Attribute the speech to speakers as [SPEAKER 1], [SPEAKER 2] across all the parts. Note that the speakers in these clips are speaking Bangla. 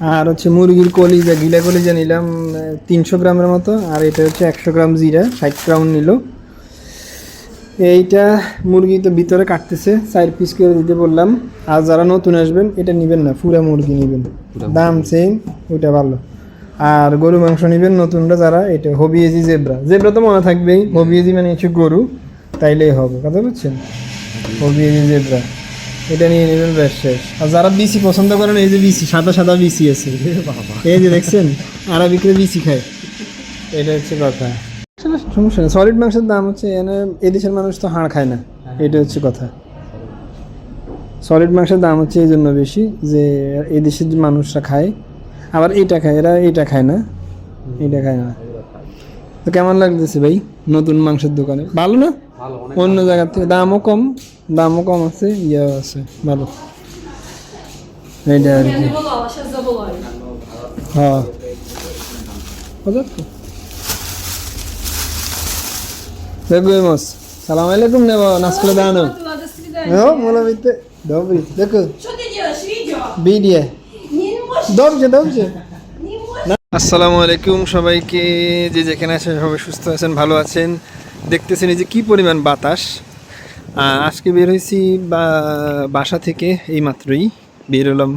[SPEAKER 1] আর হচ্ছে মুরগির কলিজা গিলা কলিজা নিলাম তিনশো গ্রামের মতো আর এটা হচ্ছে একশো গ্রাম জিরা ষাট গ্রাম নিল। এইটা মুরগি তো ভিতরে কাটতেছে চার পিস করে দিতে বললাম। আর যারা নতুন আসবেন এটা নেবেন না পুরা মুরগি নেবেন। দাম সেম ওইটা ভালো। আর গরু মাংস নেবেন নতুনরা যারা এটা হবিয়েজি জেব্রা। জেব্রা তো মনে থাকবেই হবিয়েজি মানে হচ্ছে গরু তাইলেই হবে কথা বুঝছেন? হবিয়েজি জেব্রা। এটা নিয়ে নেবেন শেষ। আর যারা বিসি পছন্দ করেন এই যে বিসি সাদা সাদা বিসি আছে। এই যে দেখছেন আরবিকরে বিসি খায়। এটা হচ্ছে কথা। সমস্যা সলিড মাংসের দাম হচ্ছে এনে এদেশের মানুষ তো হাড় খায় না। এটা হচ্ছে কথা। সলিড মাংসের দাম হচ্ছে এই জন্য বেশি যে এদেশের যে মানুষরা খায় আবার এটা খায় এরা এটা খায় না। এটা খায় না। তো কেমন লাগতেছে ভাই নতুন মাংসের দোকানে? ভালো না? অন্য জায়গার থেকে দামও কম দামও কম আছে ইয়েও আছে ভালো। এইটা আর কি। হ্যাঁ।
[SPEAKER 2] আলাইকুম
[SPEAKER 1] আসসালামু আলাইকুম সবাইকে যে যেখানে আছেন সবাই সুস্থ আছেন ভালো আছেন। দেখতেছেন এই যে কী পরিমাণ বাতাস। আজকে বের হয়েছি বাসা থেকে এই মাত্রই বের হলাম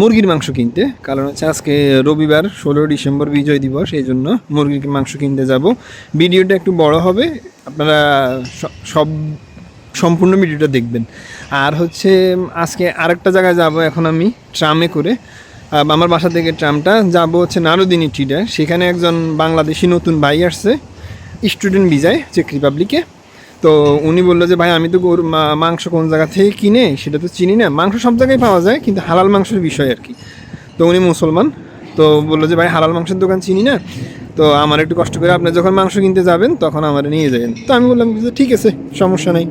[SPEAKER 1] মুরগির মাংস কিনতে। কারণ হচ্ছে আজকে রবিবার ষোলো ডিসেম্বর বিজয় দিবস, এই জন্য মুরগির মাংস কিনতে যাব। ভিডিওটা একটু বড় হবে, আপনারা সব সম্পূর্ণ ভিডিওটা দেখবেন। আর হচ্ছে, আজকে আরেকটা জায়গায় যাব এখন আমি, ট্রামে করে। আমার বাসা থেকে ট্রামটা, যাব হচ্ছে নারদিনী টিডা সেখানে একজন বাংলাদেশি নতুন ভাই আসছে। স্টুডেন্ট ভিজায় চেক রিপাবলিকে তো উনি বলল যে, ভাই, আমি তো গরু মাংস কোন জায়গা থেকে কিনে, সেটা তো চিনি না। মাংস সব জায়গায় পাওয়া যায়, কিন্তু হালাল মাংসের বিষয় আর কি। তো উনি মুসলমান। তো বলল যে, ভাই, হালাল মাংসের দোকান চিনি না। তো আমার একটু কষ্ট করে আপনি যখন মাংস কিনতে যাবেন, তখন আমার নিয়ে যাবেন। তো আমি বললাম যে, ঠিক আছে, সমস্যা নেই।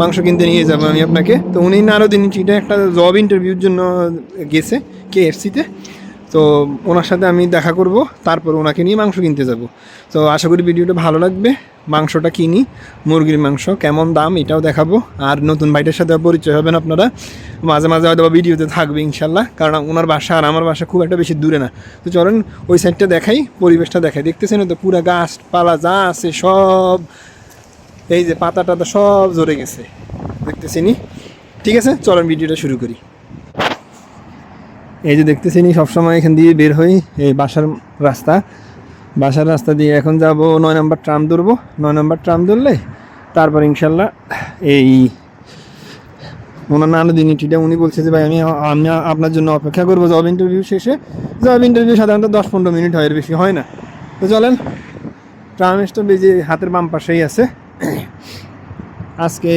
[SPEAKER 1] মাংস কিনতে নিয়ে যাব আমি আপনাকে। তো উনি নারদিন চিটা একটা জব ইন্টারভিউর জন্য গেছে কে এফসিতে তো ওনার সাথে আমি দেখা করব, তারপর ওনাকে নিয়ে মাংস কিনতে যাব। তো আশা করি ভিডিওটা ভালো লাগবে। মাংসটা কিনি, মুরগির মাংস, কেমন দাম এটাও দেখাবো। আর নতুন ভাইটার সাথে পরিচয় হবেন আপনারা। মাঝে মাঝে হয়তো ভিডিওতে থাকবে ইনশাল্লাহ, কারণ ওনার বাসা আর আমার বাসা খুব একটা বেশি দূরে না। তো চলেন ওই সাইডটা দেখাই, পরিবেশটা দেখাই। দেখতেছেন তো পুরো গাছপালা যা আছে সব, এই যে পাতা টাতা সব জড়ে গেছে। দেখতেছিনি ঠিক আছে, চলেন ভিডিওটা শুরু করি। এই যে দেখতেছিনি সবসময় এখান দিয়ে বের হই, এই বাসার রাস্তা। বাসার রাস্তা দিয়ে এখন যাব নয় নম্বর ট্রাম ধরবো। নয় নম্বর ট্রাম ধরলে তারপর ইনশাল্লাহ এই ওনার নানুদিনীটিটা উনি বলছে যে, ভাই, আমি আমি আপনার জন্য অপেক্ষা করব জব ইন্টারভিউ শেষে। জব ইন্টারভিউ সাধারণত দশ পনেরো মিনিট হয়, এর বেশি হয় না। তো চলেন, ট্রাম স্টপ এই যে হাতের বাম পাশেই আছে। আজকে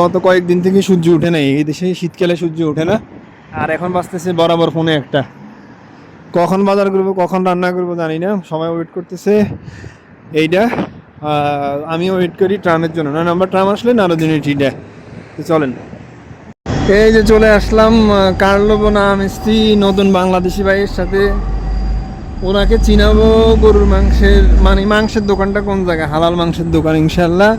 [SPEAKER 1] গত কয়েকদিন থেকে সূর্য ওঠে না এই দেশে শীতকালে সূর্য ওঠে না। আর এখন বাজতেছে বরাবর ফোনে একটা। কখন বাজার করব, কখন রান্না করব জানি না সবাই ওয়েট করতেছে। এইটা আমিও ওয়েট করি ট্রামের জন্য। না নাম্বার ট্রাম আসলে নারদিনী টিটা তো চলেন। এই যে চলে আসলাম কার্লো বোনা মিস্ত্রি নতুন বাংলাদেশি ভাইয়ের সাথে। ওনাকে চিনাবো গরুর মাংসের মানে মাংসের দোকানটা কোন জায়গায়? হালাল মাংসের দোকান ইনশাল্লাহ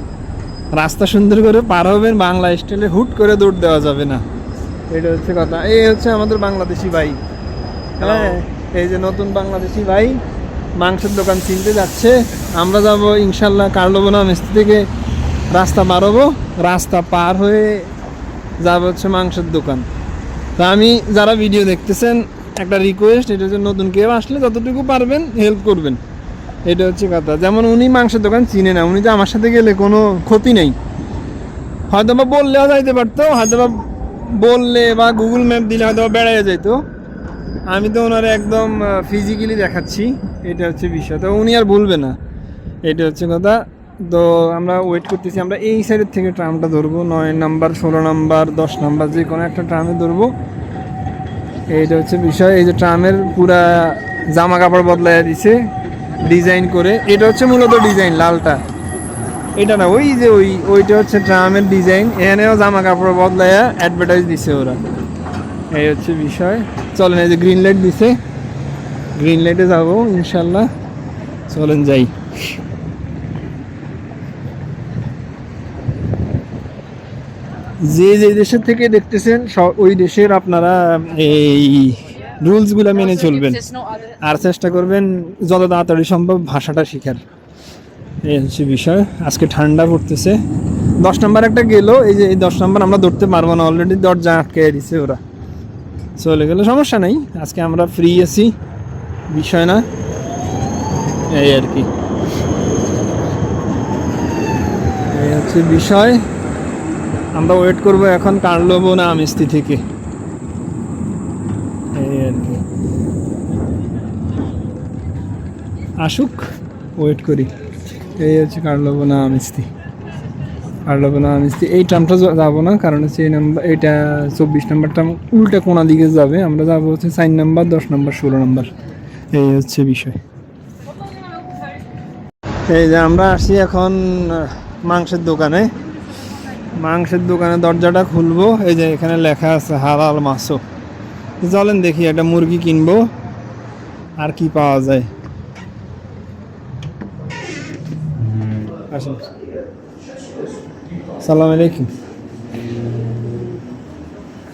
[SPEAKER 1] রাস্তা সুন্দর করে পার হবেন, বাংলা স্টাইলে হুট করে দৌড় দেওয়া যাবে না। এটা হচ্ছে কথা। এই হচ্ছে আমাদের বাংলাদেশি ভাই। হ্যাঁ? এই যে নতুন বাংলাদেশি ভাই মাংসের দোকান চিনতে যাচ্ছে। আমরা যাব ইনশাল্লাহ কার্লোবোনা মিস্ত্রি থেকে রাস্তা পার হব রাস্তা পার হয়ে যাব হচ্ছে মাংসের দোকান। তা আমি যারা ভিডিও দেখতেছেন একটা রিকোয়েস্ট এটা হচ্ছে নতুন কেউ আসলে যতটুকু পারবেন হেল্প করবেন। এটা হচ্ছে কথা। যেমন উনি মাংসের দোকান চিনে না উনি যে আমার সাথে গেলে কোনো ক্ষতি নেই। হয়তো বা বললেও যাইতে পারতো হয়তো বা বললে বা গুগল ম্যাপ দিলে হয়তো বা বেড়াইয়া যাইতো। আমি তো ওনার একদম ফিজিক্যালি দেখাচ্ছি, এটা হচ্ছে বিষয়। তো উনি আর বলবে না। এটা হচ্ছে কথা। তো আমরা ওয়েট করতেছি, আমরা এই সাইডের থেকে ট্রামটা ধরবো। নয় নাম্বার ষোলো নাম্বার দশ নাম্বার যে কোনো একটা ট্রামে ধরবো। এইটা হচ্ছে বিষয়। এই যে ট্রামের পুরা জামা কাপড় বদলাইয়া দিছে ডিজাইন করে। এটা হচ্ছে মূলত ডিজাইন লালটা। এটা না, ওই যে ওই, ওইটা হচ্ছে ট্রামের ডিজাইন এখানেও জামা কাপড় বদলায় অ্যাডভার্টাইজ দিছে ওরা। এই হচ্ছে বিষয়। চলেন, এই যে গ্রিন লাইট দিছে। গ্রিন লাইটে যাব, ইনশাল্লাহ। চলেন যাই। যে যে দেশের থেকে দেখতেছেন ওই দেশের আপনারা, এই রুলসগুলো মেনে চলবেন। আর চেষ্টা করবেন, যত তাড়াতাড়ি সম্ভব ভাষাটা শেখার। এই হচ্ছে বিষয়। আজকে ঠান্ডা পড়তেছে। দশ নম্বর একটা গেল, এই যে এই দশ নম্বর আমরা ধরতে পারব না অলরেডি দরজা আটকে দিছে ওরা। চলে গেলে, সমস্যা নেই। আজকে আমরা ফ্রি আছি, বিষয় না। এই আর কি। এই হচ্ছে বিষয়। আমরা ওয়েট করব এখন কার্লবো না আমিস্তি থেকে। এই আর কি। আসুক ওয়েট করি। এই হচ্ছে কার্লবোনা মিস্তি কার্লবোনা মিস্তি এই ট্রামটা যাব না, কারণ হচ্ছে এই নাম্বার এইটা চব্বিশ নাম্বারটা উল্টা কোনা দিকে যাবে? আমরা যাব হচ্ছে চার নাম্বার, দশ নাম্বার, ষোলো নাম্বার। এই হচ্ছে বিষয়। এই যে আমরা আসি এখন মাংসের দোকানে। মাংসের দোকানে দরজাটা খুলবো। এই যে এখানে লেখা আছে, হালাল মাছও। চলেন দেখি, একটা মুরগি কিনবো, আর কি পাওয়া যায়। আসুন। সালাম আলাইকুম।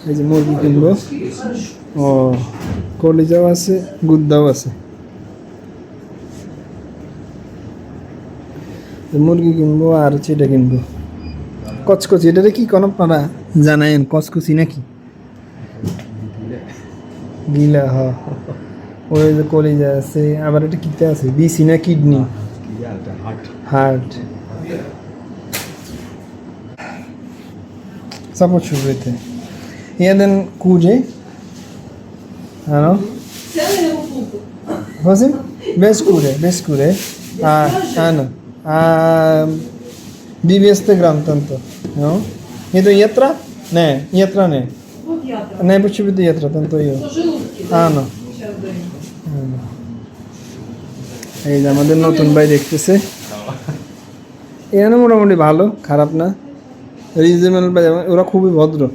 [SPEAKER 1] এই যে মুরগি কিনবো। ও, কলিজাও আছে, গুদ্দাও আছে। মুরগি কিনবো আর হচ্ছে এটা কিনবো। কচকচি এটাতে কি কোনো আপনারা জানায়েন? কচকচি নাকি? গিলা, হ। ওই যে কলিজা আছে, আবার এটা কিতে আছে? বিসি না kidney? Heart Sapo chuvete. E then kuje. Ano?
[SPEAKER 2] Cele u pupu.
[SPEAKER 1] Fazim? Bez kure, bez kure. Ah, ano. Ah, diveste gram tanto. No? E do jetra? Ne, jetra ne.
[SPEAKER 2] Вот я там.
[SPEAKER 1] Ne potrzebuję jetra, tanto io.
[SPEAKER 2] По желудке.
[SPEAKER 1] Ano.
[SPEAKER 2] Сейчас даю.
[SPEAKER 1] এই যে আমাদের নতুন ভাই দেখতেছে এখানে মোটামুটি ভালো, খারাপ না। রিজনেবল ওরা খুবই ভদ্র।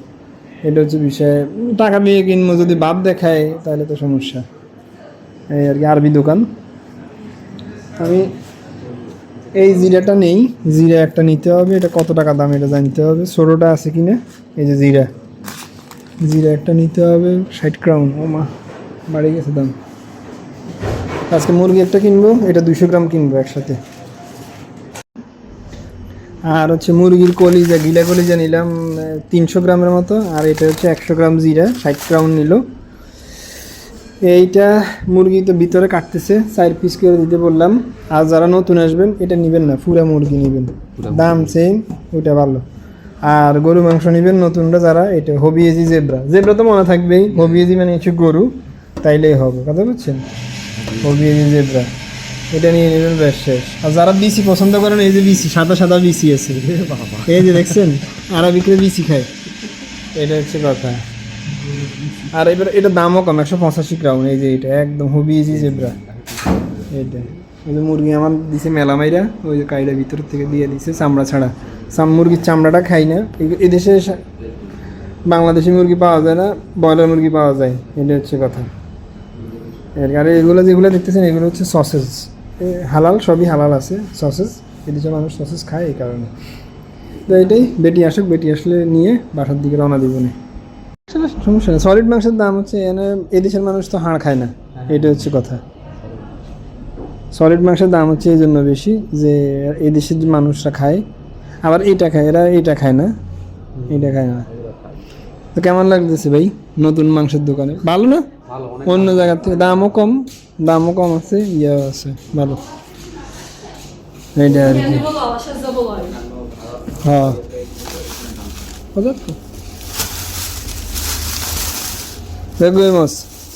[SPEAKER 1] এটা হচ্ছে বিষয়ে। টাকা দিয়ে কিনবো, যদি বাপ দেখায়, তাহলে তো সমস্যা। এই আর কি, আরবি দোকান। আমি এই জিরাটা নেই। জিরা একটা নিতে হবে, এটা কত টাকা দাম এটা জানতে হবে। ষোলোটা আছে কিনা? এই যে জিরা। জিরা একটা নিতে হবে, ষাট ক্রাউন ও মা, বাড়ি গেছে দাম। আজকে মুরগি একটা কিনবো, এটা দুশো গ্রাম কিনবো একসাথে। আর হচ্ছে মুরগির কলিজা গিলা কলিজা নিলাম তিনশো গ্রামের মতো আর এটা হচ্ছে একশো গ্রাম জিরা ষাট গ্রাম নিল। এইটা মুরগি তো ভিতরে কাটতেছে চার পিস করে দিতে বললাম। আর যারা নতুন আসবেন এটা নেবেন না পুরা মুরগি নেবেন। দাম সেম ওইটা ভালো। আর গরু মাংস নেবেন নতুনরা যারা এটা হবিয়েজি জেব্রা। জেব্রা তো মনে থাকবেই হবিয়েজি মানে হচ্ছে গরু তাইলেই হবে কথা বুঝছেন? হবিয়েজি জেব্রা। এটা নিয়ে নেবেন বেশ শেষ। আর যারা বিসি পছন্দ করেন এই যে বিসি সাদা সাদা বিসি আছে। এই যে দেখছেন আরবিকরে বিসি খায়। এটা হচ্ছে কথা। আর এবার এটা দামও কম একশো পঁচাশি ক্রাউন এই যে এটা একদম হবিয়েজি জেব্রা এটা ওই যে মুরগি আমার দিছে মেলা মাইরা ওই যে কাইটা ভিতর থেকে দিয়ে দিছে চামড়া ছাড়া। চাম মুরগির চামড়াটা খাই না। এদেশে বাংলাদেশি মুরগি পাওয়া যায় না ব্রয়লার মুরগি পাওয়া যায়। এটা হচ্ছে কথা। আর এগুলো যেগুলো দেখতেছেন এগুলো হচ্ছে সসেজ। হালাল, সবই হালাল আছে সসেজ এদেশে মানুষ সসেজ খায় এই কারণে। তো এটাই, বেটি আসুক, বেটি আসলে নিয়ে বাসার দিকে রওনা দিব না সমস্যা নেই সলিড মাংসের দাম হচ্ছে, এনে এদেশের মানুষ তো হাড় খায় না, এটা হচ্ছে কথা। সলিড মাংসের দাম হচ্ছে এই জন্য বেশি যে এই দেশের যে মানুষরা খায়, আবার এইটা খায়, এরা এইটা খায় না এইটা খায় না। তো কেমন লাগতেছে ভাই, নতুন মাংসের দোকানে? ভালো না? অন্য জায়গার থেকে দামও কম দামও কম আছে ইয়ে আছে ভালো এইটা আর
[SPEAKER 2] Я
[SPEAKER 1] কি
[SPEAKER 2] не была, сейчас забываю.
[SPEAKER 1] হ্যাঁ Porządku. Dziękujemy.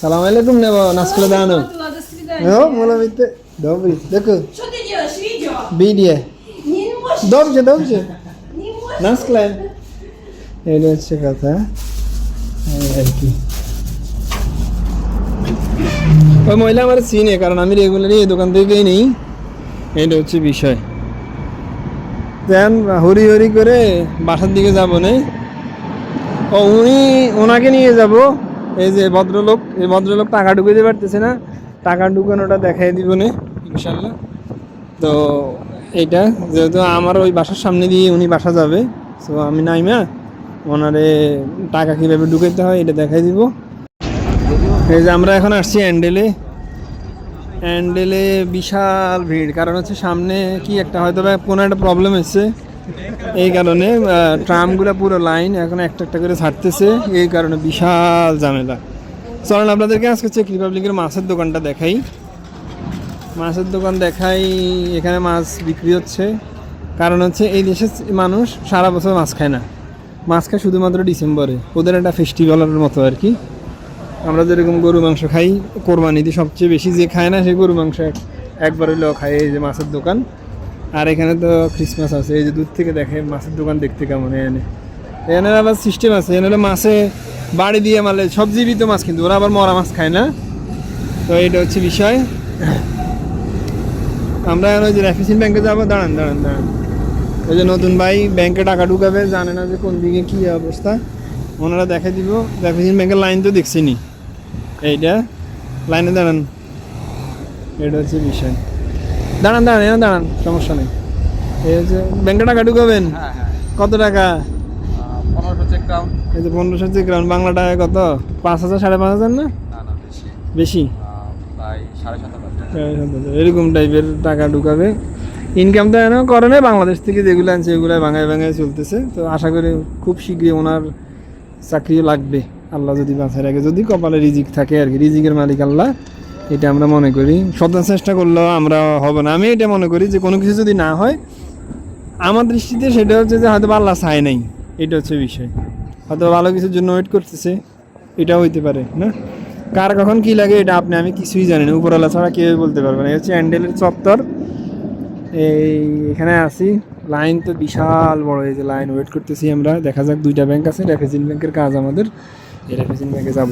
[SPEAKER 1] Salam alaikum nebo na składano.
[SPEAKER 2] Ладно, до свидания.
[SPEAKER 1] No, mola witte. Dobry. Dziękuję.
[SPEAKER 2] Что ты делаешь? Видео?
[SPEAKER 1] Bidie.
[SPEAKER 2] Не можешь.
[SPEAKER 1] Dobrze, dobrze.
[SPEAKER 2] Не можешь.
[SPEAKER 1] Na skle. এটা হচ্ছে কথা এই ওই মহিলা আমার চিনে, কারণ আমি রেগুলারই এই দোকান থেকেই নেই। এটা হচ্ছে বিষয়। দেন হরি হরি করে বাসার দিকে যাব না। ও, উনি ওনাকে নিয়ে যাব। এই যে ভদ্রলোক, এই ভদ্রলোক টাকা ঢুকাতে পারতেছে না। টাকা ঢুকানোটা দেখাই দিব না, ইনশাল্লাহ। তো এটা যেহেতু আমার ওই বাসার সামনে দিয়ে উনি বাসা যাবে, তো আমি নাইমা ওনারে টাকা কীভাবে ঢুকাইতে হয় এটা দেখাই দিব। এই যে আমরা এখন আসছি অ্যান্ডেলে অ্যান্ডেলে বিশাল ভিড়। কারণ হচ্ছে সামনে কি একটা হয়তো বা কোনো একটা প্রবলেম এসছে এই কারণে ট্রামগুলো পুরো লাইন এখন একটা একটা করে ছাড়তেছে। এই কারণে বিশাল ঝামেলা। চলেন আপনাদেরকে আজকে চেক রিপাবলিকের মাছের দোকানটা দেখাই। মাছের দোকান দেখাই, এখানে মাছ বিক্রি হচ্ছে। কারণ হচ্ছে এই দেশের মানুষ সারা বছর মাছ খায় না। মাছ খায় শুধুমাত্র ডিসেম্বরে ওদের একটা ফেস্টিভ্যালের মতো আর কি। আমরা যেরকম গরু মাংস খাই কোরবানিতে সবচেয়ে বেশি যে খায় না সেই গরু মাংস এক- একবার হলেও খায়, এই যে মাছের দোকান। আর এখানে তো ক্রিসমাস আছে, এই যে দূর থেকে দেখে মাছের দোকান দেখতে কেমন এনে। এখানে আবার সিস্টেম আছে হলো মাছে বাড়ি দিয়ে মারলে সব জীবিত মাছ কিন্তু, ওরা আবার মরা মাছ খায় না। তো এটা হচ্ছে বিষয়। আমরা ওই যে রেফিসিন ব্যাংকে যাব, দাঁড়ান দাঁড়ান দাঁড়ান। ওই যে নতুন ভাই ব্যাংকে টাকা ঢুকাবে, জানে না যে কোন দিকে কী অবস্থা। ওনারা দেখে দিব। রেফিসিন ব্যাংকের লাইন তো দেখছিনি এইটা লাইনে দাঁড়ান। এটা হচ্ছে বিষয়। দাঁড়ান দাঁড়ান এখানে দাঁড়ান সমস্যা নেই। এই হচ্ছে ব্যাংকে টাকা ঢুকাবেন?
[SPEAKER 3] হ্যাঁ হ্যাঁ।
[SPEAKER 1] কত টাকা? এই যে পনেরোশো চেক গ্রাউন্ড বাংলা টাকা কত? পাঁচ হাজার সাড়ে পাঁচ হাজার না?
[SPEAKER 3] বেশি।
[SPEAKER 1] এরকম টাইপের টাকা ঢুকাবে। ইনকাম তো এখনও করে না বাংলাদেশ থেকে যেগুলো আনছে এগুলো ভাঙায় ভাঙায় চলতেছে। তো আশা করি খুব শীঘ্রই ওনার চাকরিও লাগবে। আল্লাহ যদি বাঁচায় রাখে। যদি কপালে রিজিক থাকে আর কি, রিজিকের মালিক আল্লাহ, এটা আমরা মনে করি। শত চেষ্টা করলেও আমরা হবে না। আমি এটা মনে করি যে কোনো কিছু যদি না হয়, আমার দৃষ্টিতে সেটা হচ্ছে যে হয়তো আল্লাহ চায় নাই। এটা হচ্ছে বিষয়। হয়তো ভালো কিছুর জন্য ওয়েট করতেছে। এটাও হইতে পারে, না? কার কখন কি লাগে এটা আপনি, আমি কিছুই জানি না। উপরওয়ালা ছাড়া কেউ বলতে পারবে না। এই হচ্ছে অ্যান্ডেলের চত্বর। এই এখানে আছি। লাইন তো বিশাল বড়, এই যে লাইন ওয়েট করতেছি আমরা। দেখা যাক দুইটা ব্যাংক আছে রেফেজিন ব্যাংকের কাজ আমাদের। এই রেফেজিন ব্যাংকে যাব।